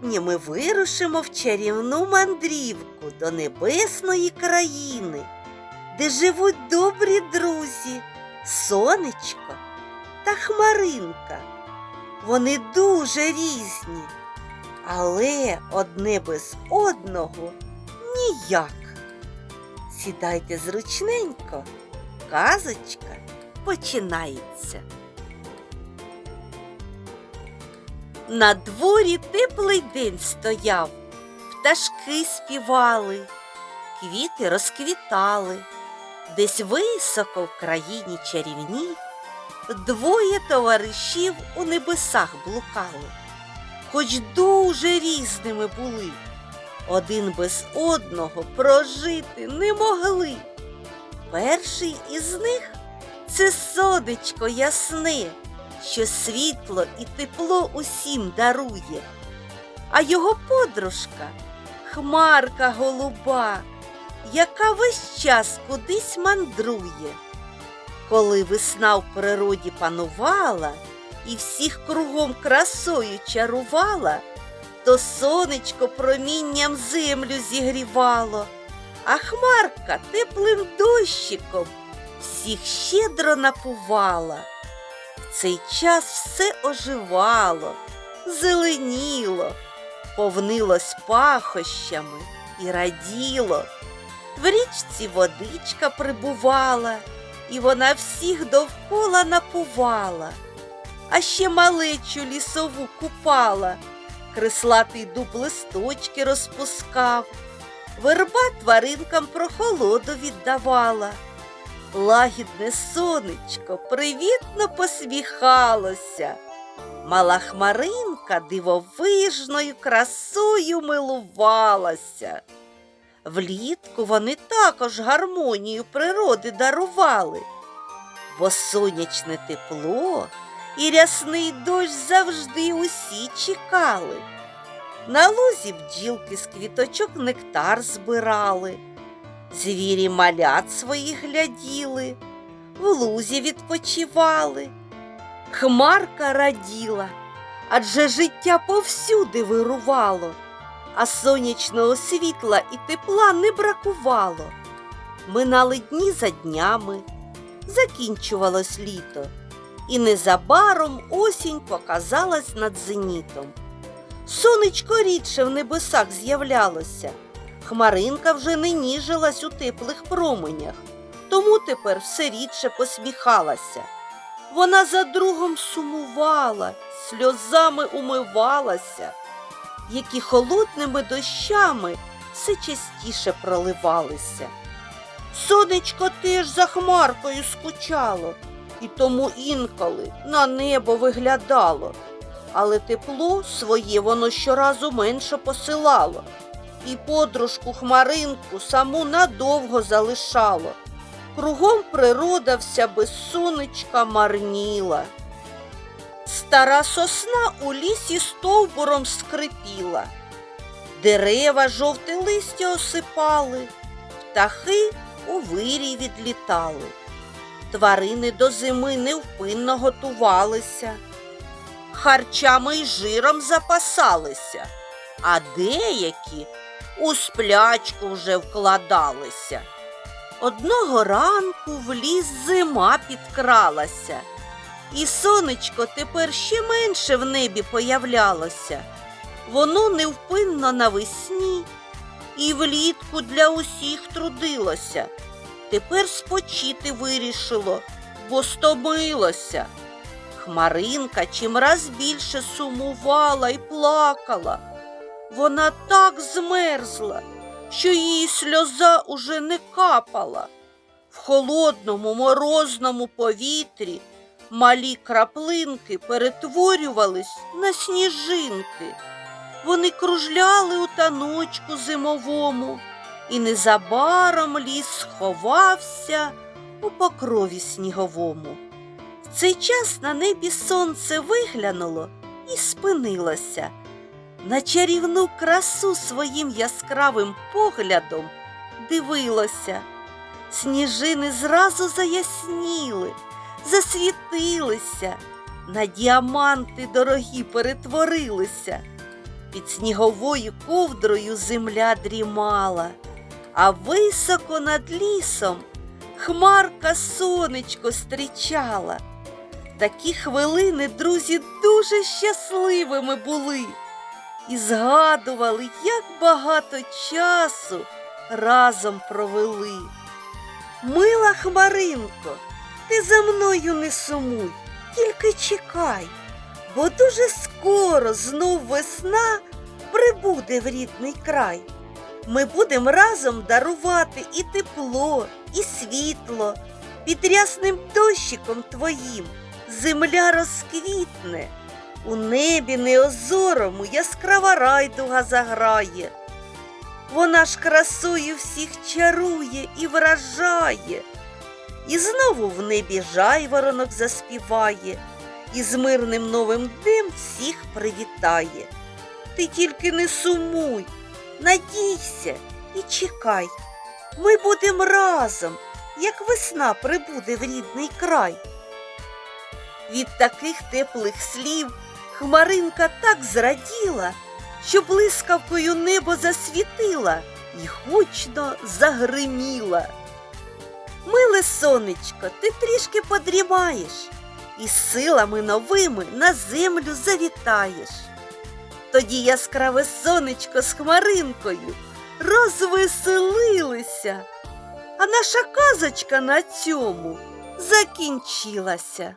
Сьогодні ми вирушимо в чарівну мандрівку до небесної країни, де живуть добрі друзі, сонечко та хмаринка. Вони дуже різні, але одне без одного ніяк. Сідайте зручненько, казочка починається. На дворі теплий день стояв, пташки співали, квіти розквітали, десь високо в країні чарівній двоє товаришів у небесах блукали, хоч дуже різними були, один без одного прожити не могли. Перший із них це сонечко ясне що світло і тепло усім дарує, а його подружка хмарка голуба, яка весь час кудись мандрує. Коли весна в природі панувала і всіх кругом красою чарувала, то сонечко промінням землю зігрівало, а хмарка теплим дощиком всіх щедро напувала. Цей час все оживало, зеленіло, повнилось пахощами і раділо. В річці водичка прибувала, і вона всіх довкола напувала, а ще малечу лісову купала, крислатий дуб листочки розпускав, верба тваринкам прохолоду віддавала. Лагідне сонечко привітно посміхалося. Мала хмаринка дивовижною красою милувалася. Влітку вони також гармонію природи дарували, бо сонячне тепло і рясний дощ завжди усі чекали. На лузі бджілки з квіточок нектар збирали. Звірі малят своїх гляділи, в лузі відпочивали. Хмарка раділа, адже життя повсюди вирувало, а сонячного світла і тепла не бракувало. Минали дні за днями, закінчувалось літо, і незабаром осінь показалась над зенітом. Сонечко рідше в небесах з'являлося. Хмаринка вже не ніжилась у теплих променях, тому тепер все рідше посміхалася. Вона за другом сумувала, сльозами умивалася, які холодними дощами все частіше проливалися. Сонечко теж за хмаркою скучало, і тому інколи на небо виглядало, але тепло своє воно щоразу менше посилало і подружку хмаринку саму надовго залишало. Кругом природа вся без сонечка марніла. Стара сосна у лісі стовбуром скрипіла, дерева жовте листя осипали, птахи у вирій відлітали, тварини до зими невпинно готувалися, харчами й жиром запасалися, а деякі у сплячку вже вкладалися. Одного ранку в ліс зима підкралася, і сонечко тепер ще менше в небі появлялося. Воно невпинно навесні і влітку для усіх трудилося. Тепер спочити вирішило, бо стомилося. Хмаринка чимраз більше сумувала і плакала. Вона так змерзла, що її сльоза уже не капала. В холодному морозному повітрі малі краплинки перетворювались на сніжинки. Вони кружляли у таночку зимовому, і незабаром ліс сховався у покрові сніговому. В цей час на небі сонце виглянуло і спинилося на чарівну красу своїм яскравим поглядом дивилося. Сніжини зразу заясніли, засвітилися, на діаманти дорогі перетворилися. під сніговою ковдрою земля дрімала, а високо над лісом хмарка сонечко стрічала. Такі хвилини друзі дуже щасливими були і згадували, як багато часу разом провели. Мила Хмаринко, ти за мною не сумуй, тільки чекай, бо дуже скоро знов весна прибуде в рідний край. Ми будемо разом дарувати і тепло, і світло. Під рясним дощиком твоїм земля розквітне. У небі неозорому яскрава райдуга заграє. Вона ж красою всіх чарує і вражає. І знову в небі жайворонок заспіває, і з мирним новим днем всіх привітає. Ти тільки не сумуй, надійся і чекай. Ми будемо разом, як весна прибуде в рідний край. Від таких теплих слів Хмаринка так зраділа, що блискавкою небо засвітила і гучно загриміла. Миле сонечко, ти трішки подрімаєш, і силами новими на землю завітаєш. Тоді яскраве сонечко з хмаринкою розвеселилися, а наша казочка на цьому закінчилася.